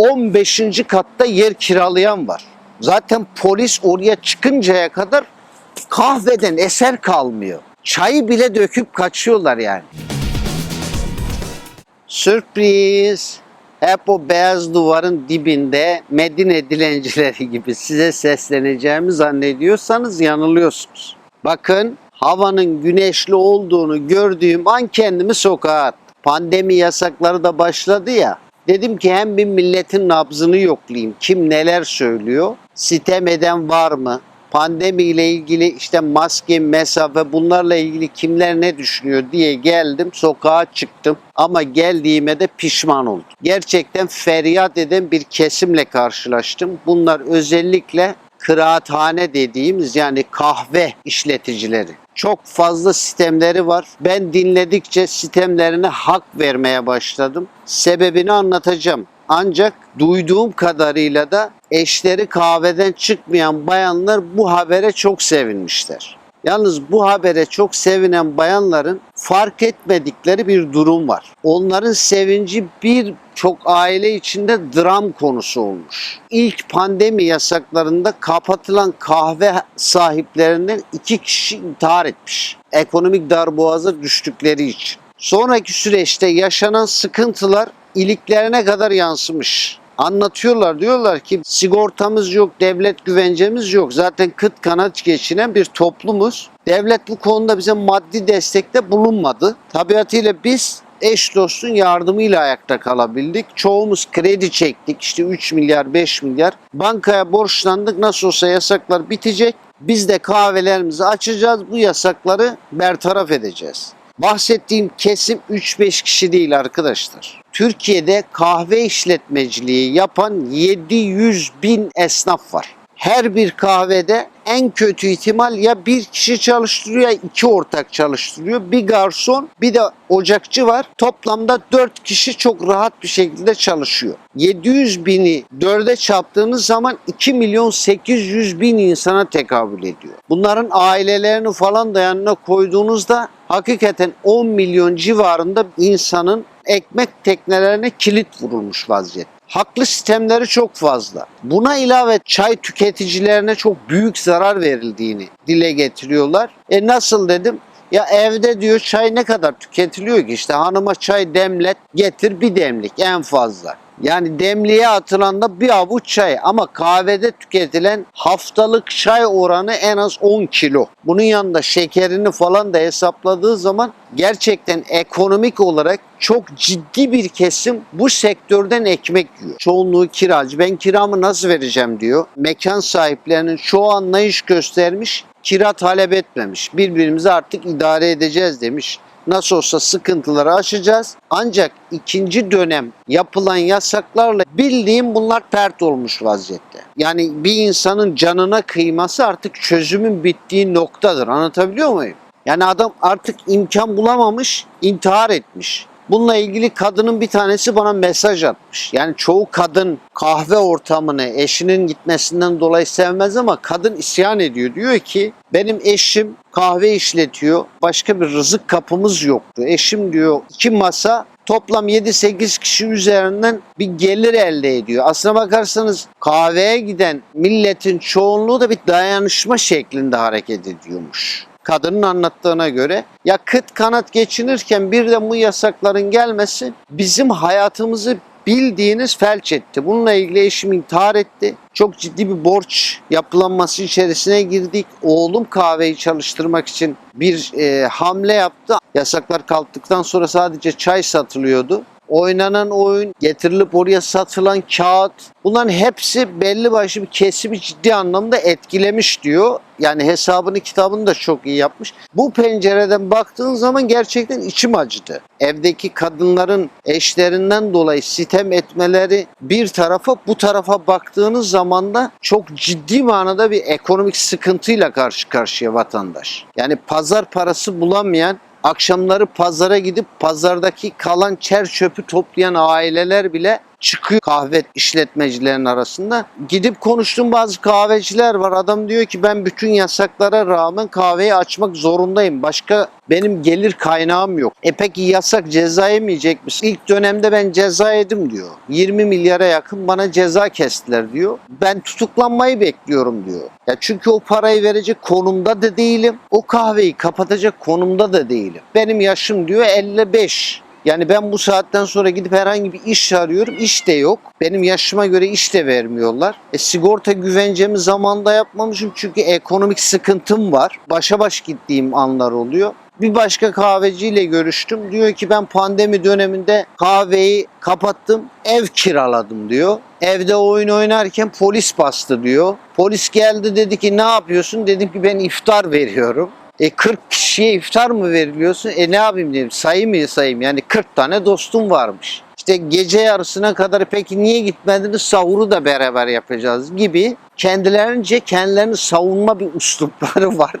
15. katta yer kiralayan var. Zaten polis oraya çıkıncaya kadar kahveden eser kalmıyor. Çayı bile döküp kaçıyorlar yani. Sürpriz. Hep o beyaz duvarın dibinde Medine dilencileri gibi size sesleneceğimi zannediyorsanız yanılıyorsunuz. Bakın havanın güneşli olduğunu gördüğüm an kendimi sokağa attım. Pandemi yasakları da başladı ya. Dedim ki hem bir milletin nabzını yoklayayım. Kim neler söylüyor? Sitem eden var mı? Pandemi ile ilgili işte maske, mesafe bunlarla ilgili kimler ne düşünüyor diye geldim. Sokağa çıktım ama geldiğime de pişman oldum. Gerçekten feryat eden bir kesimle karşılaştım. Bunlar özellikle kıraathane dediğimiz yani kahve işleticileri. Çok fazla sistemleri var. Ben dinledikçe sistemlerine hak vermeye başladım. Sebebini anlatacağım. Ancak duyduğum kadarıyla da eşleri kahveden çıkmayan bayanlar bu habere çok sevinmişler. Yalnız bu habere çok sevinen bayanların fark etmedikleri bir durum var. Onların sevinci bir çok aile içinde dram konusu olmuş. İlk pandemi yasaklarında kapatılan kahve sahiplerinden iki kişi intihar etmiş. Ekonomik darboğaza düştükleri için. Sonraki süreçte yaşanan sıkıntılar iliklerine kadar yansımış. Anlatıyorlar diyorlar ki sigortamız yok, devlet güvencemiz yok. Zaten kıt kanat geçinen bir toplumuz. Devlet bu konuda bize maddi destekte bulunmadı. Tabiatıyla biz eş dostun yardımıyla ayakta kalabildik. Çoğumuz kredi çektik. İşte 3 milyar, 5 milyar. Bankaya borçlandık. Nasıl olsa yasaklar bitecek. Biz de kahvelerimizi açacağız. Bu yasakları bertaraf edeceğiz. Bahsettiğim kesim 3-5 kişi değil arkadaşlar. Türkiye'de kahve işletmeciliği yapan 700 bin esnaf var. Her bir kahvede en kötü ihtimal ya bir kişi çalıştırıyor ya iki ortak çalıştırıyor. Bir garson bir de ocakçı var. Toplamda 4 kişi çok rahat bir şekilde çalışıyor. 700 bini dörde çarptığınız zaman 2 milyon 800 bin insana tekabül ediyor. Bunların ailelerini falan da yanına koyduğunuzda hakikaten 10 milyon civarında insanın ekmek teknelerine kilit vurulmuş vaziyette. Haklı sistemleri çok fazla. Buna ilave çay tüketicilerine çok büyük zarar verildiğini dile getiriyorlar. E nasıl dedim? Ya evde diyor çay ne kadar tüketiliyor ki işte hanıma çay demlet getir bir demlik en fazla. Yani demliğe atılan da bir avuç çay ama kahvede tüketilen haftalık çay oranı en az 10 kilo. Bunun yanında şekerini falan da hesapladığı zaman gerçekten ekonomik olarak çok ciddi bir kesim bu sektörden ekmek yiyor. Çoğunluğu kiracı. Ben kiramı nasıl vereceğim diyor. Mekan sahiplerinin çoğu anlayış göstermiş kira talep etmemiş. Birbirimizi artık idare edeceğiz demiş. Nasıl olsa sıkıntıları aşacağız. Ancak ikinci dönem yapılan yasaklarla bildiğim bunlar pert olmuş vaziyette. Yani bir insanın canına kıyması artık çözümün bittiği noktadır. Anlatabiliyor muyum? Yani adam artık imkan bulamamış, intihar etmiş. Bununla ilgili kadının bir tanesi bana mesaj atmış. Yani çoğu kadın kahve ortamını eşinin gitmesinden dolayı sevmez ama kadın isyan ediyor. Diyor ki benim eşim kahve işletiyor. Başka bir rızık kapımız yoktu. Eşim diyor iki masa toplam 7-8 kişi üzerinden bir gelir elde ediyor. Aslına bakarsanız kahveye giden milletin çoğunluğu da bir dayanışma şeklinde hareket ediyormuş kadının anlattığına göre ya kıt kanat geçinirken bir de bu yasakların gelmesi bizim hayatımızı bildiğiniz felç etti. Bununla ilgili eşim intihar etti. Çok ciddi bir borç yapılanması içerisine girdik. Oğlum kahveyi çalıştırmak için bir e, hamle yaptı. Yasaklar kalktıktan sonra sadece çay satılıyordu oynanan oyun, getirilip oraya satılan kağıt bunların hepsi belli başlı bir kesimi ciddi anlamda etkilemiş diyor. Yani hesabını kitabını da çok iyi yapmış. Bu pencereden baktığın zaman gerçekten içim acıdı. Evdeki kadınların eşlerinden dolayı sitem etmeleri bir tarafa bu tarafa baktığınız zaman da çok ciddi manada bir ekonomik sıkıntıyla karşı karşıya vatandaş. Yani pazar parası bulamayan akşamları pazara gidip pazardaki kalan çer çöpü toplayan aileler bile çıkıyor kahve işletmecilerin arasında. Gidip konuştuğum bazı kahveciler var. Adam diyor ki ben bütün yasaklara rağmen kahveyi açmak zorundayım. Başka benim gelir kaynağım yok. E peki yasak ceza yemeyecek misin? İlk dönemde ben ceza yedim diyor. 20 milyara yakın bana ceza kestiler diyor. Ben tutuklanmayı bekliyorum diyor. Ya çünkü o parayı verecek konumda da değilim. O kahveyi kapatacak konumda da değilim. Benim yaşım diyor 55. Yani ben bu saatten sonra gidip herhangi bir iş arıyorum. İş de yok. Benim yaşıma göre iş de vermiyorlar. E, sigorta güvencemi zamanda yapmamışım çünkü ekonomik sıkıntım var. Başa baş gittiğim anlar oluyor. Bir başka kahveciyle görüştüm. Diyor ki ben pandemi döneminde kahveyi kapattım, ev kiraladım diyor. Evde oyun oynarken polis bastı diyor. Polis geldi dedi ki ne yapıyorsun? Dedim ki ben iftar veriyorum. E 40 kişiye iftar mı veriliyorsun? E ne yapayım dedim. Sayayım mı sayayım? Yani 40 tane dostum varmış. İşte gece yarısına kadar peki niye gitmediniz? Sahuru da beraber yapacağız gibi kendilerince kendilerini savunma bir uslupları var.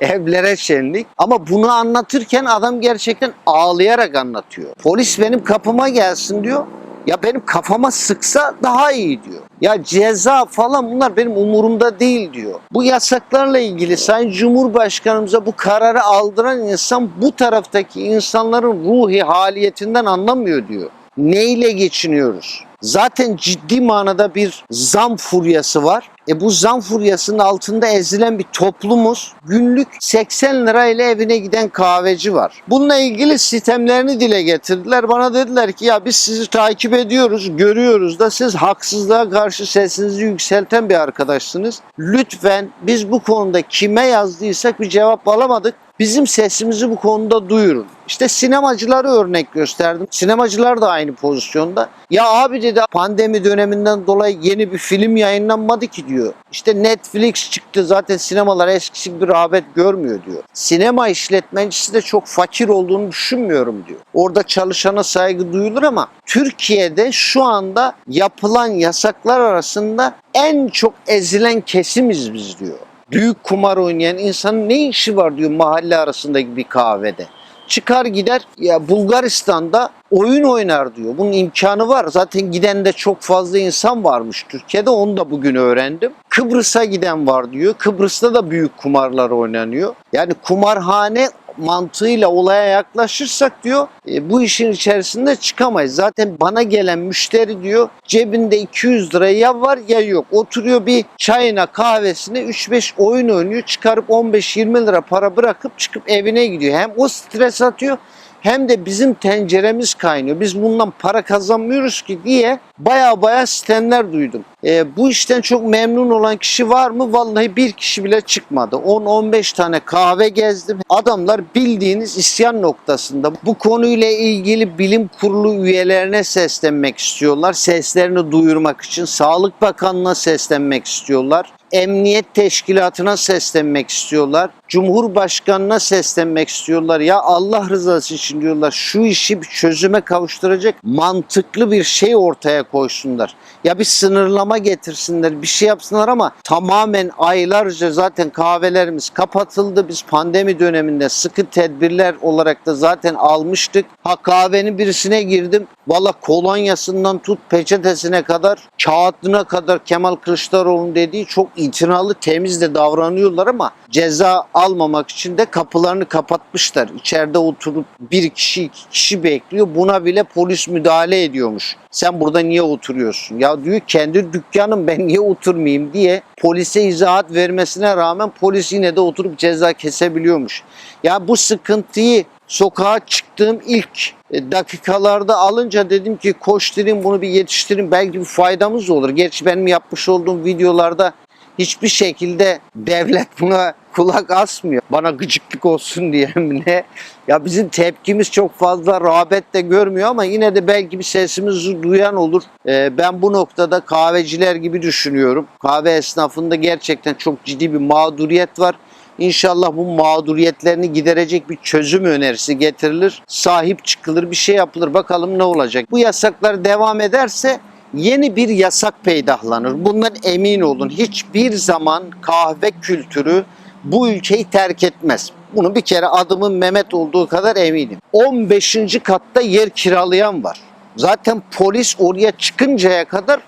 Evlere şenlik. Ama bunu anlatırken adam gerçekten ağlayarak anlatıyor. Polis benim kapıma gelsin diyor. Ya benim kafama sıksa daha iyi diyor. Ya ceza falan bunlar benim umurumda değil diyor. Bu yasaklarla ilgili Sayın Cumhurbaşkanımıza bu kararı aldıran insan bu taraftaki insanların ruhi haliyetinden anlamıyor diyor. Neyle geçiniyoruz? Zaten ciddi manada bir zam furyası var. E bu zam furyasının altında ezilen bir toplumuz. Günlük 80 lirayla evine giden kahveci var. Bununla ilgili sistemlerini dile getirdiler. Bana dediler ki ya biz sizi takip ediyoruz, görüyoruz da siz haksızlığa karşı sesinizi yükselten bir arkadaşsınız. Lütfen biz bu konuda kime yazdıysak bir cevap alamadık. Bizim sesimizi bu konuda duyurun. İşte sinemacıları örnek gösterdim. Sinemacılar da aynı pozisyonda. Ya abi dedi pandemi döneminden dolayı yeni bir film yayınlanmadı ki diyor. İşte Netflix çıktı zaten sinemalar eskisi gibi rağbet görmüyor diyor. Sinema işletmecisi de çok fakir olduğunu düşünmüyorum diyor. Orada çalışana saygı duyulur ama Türkiye'de şu anda yapılan yasaklar arasında en çok ezilen kesimiz biz diyor büyük kumar oynayan insanın ne işi var diyor mahalle arasındaki bir kahvede. Çıkar gider ya Bulgaristan'da oyun oynar diyor. Bunun imkanı var. Zaten giden de çok fazla insan varmış Türkiye'de. Onu da bugün öğrendim. Kıbrıs'a giden var diyor. Kıbrıs'ta da büyük kumarlar oynanıyor. Yani kumarhane mantığıyla olaya yaklaşırsak diyor e, bu işin içerisinde çıkamayız. Zaten bana gelen müşteri diyor cebinde 200 lira ya var ya yok. Oturuyor bir çayına kahvesine 3-5 oyun oynuyor çıkarıp 15-20 lira para bırakıp çıkıp evine gidiyor. Hem o stres atıyor hem de bizim tenceremiz kaynıyor. Biz bundan para kazanmıyoruz ki diye baya baya sistemler duydum. E, bu işten çok memnun olan kişi var mı? Vallahi bir kişi bile çıkmadı. 10-15 tane kahve gezdim. Adamlar bildiğiniz isyan noktasında. Bu konuyla ilgili bilim kurulu üyelerine seslenmek istiyorlar. Seslerini duyurmak için Sağlık Bakanlığı'na seslenmek istiyorlar. Emniyet Teşkilatı'na seslenmek istiyorlar. Cumhurbaşkanına seslenmek istiyorlar. Ya Allah rızası için diyorlar şu işi bir çözüme kavuşturacak mantıklı bir şey ortaya koysunlar. Ya bir sınırlama getirsinler, bir şey yapsınlar ama tamamen aylarca zaten kahvelerimiz kapatıldı. Biz pandemi döneminde sıkı tedbirler olarak da zaten almıştık. Ha kahvenin birisine girdim. Valla kolonyasından tut peçetesine kadar, kağıdına kadar Kemal Kılıçdaroğlu'nun dediği çok itinalı, temiz de davranıyorlar ama ceza almamak için de kapılarını kapatmışlar. İçeride oturup bir kişi, iki kişi bekliyor. Buna bile polis müdahale ediyormuş. Sen burada niye oturuyorsun? Ya diyor kendi dükkanım ben niye oturmayayım diye polise izahat vermesine rağmen polis yine de oturup ceza kesebiliyormuş. Ya bu sıkıntıyı sokağa çıktığım ilk e, dakikalarda alınca dedim ki koşturayım bunu bir yetiştirin belki bir faydamız olur. Gerçi benim yapmış olduğum videolarda hiçbir şekilde devlet buna kulak asmıyor. Bana gıcıklık olsun diye mi ne? Ya bizim tepkimiz çok fazla rağbet de görmüyor ama yine de belki bir sesimizi duyan olur. Ee, ben bu noktada kahveciler gibi düşünüyorum. Kahve esnafında gerçekten çok ciddi bir mağduriyet var. İnşallah bu mağduriyetlerini giderecek bir çözüm önerisi getirilir. Sahip çıkılır, bir şey yapılır. Bakalım ne olacak. Bu yasaklar devam ederse yeni bir yasak peydahlanır. Bundan emin olun. Hiçbir zaman kahve kültürü bu ülkeyi terk etmez. Bunu bir kere adımın Mehmet olduğu kadar eminim. 15. katta yer kiralayan var. Zaten polis oraya çıkıncaya kadar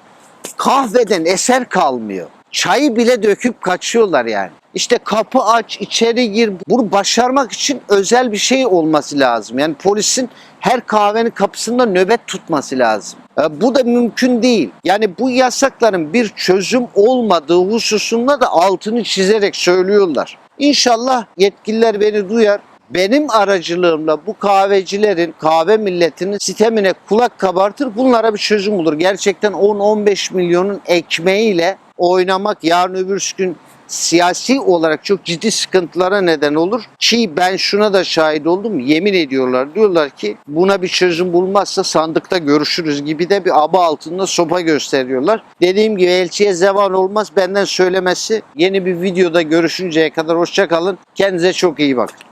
kahveden eser kalmıyor. Çayı bile döküp kaçıyorlar yani. İşte kapı aç, içeri gir. Bunu başarmak için özel bir şey olması lazım. Yani polisin her kahvenin kapısında nöbet tutması lazım. E, Bu da mümkün değil. Yani bu yasakların bir çözüm olmadığı hususunda da altını çizerek söylüyorlar. İnşallah yetkililer beni duyar. Benim aracılığımla bu kahvecilerin, kahve milletinin sistemine kulak kabartır. Bunlara bir çözüm olur. Gerçekten 10-15 milyonun ekmeğiyle oynamak yarın öbür gün siyasi olarak çok ciddi sıkıntılara neden olur. Ki ben şuna da şahit oldum. Yemin ediyorlar. Diyorlar ki buna bir çözüm bulmazsa sandıkta görüşürüz gibi de bir aba altında sopa gösteriyorlar. Dediğim gibi elçiye zeval olmaz. Benden söylemesi. Yeni bir videoda görüşünceye kadar hoşça kalın. Kendinize çok iyi bakın.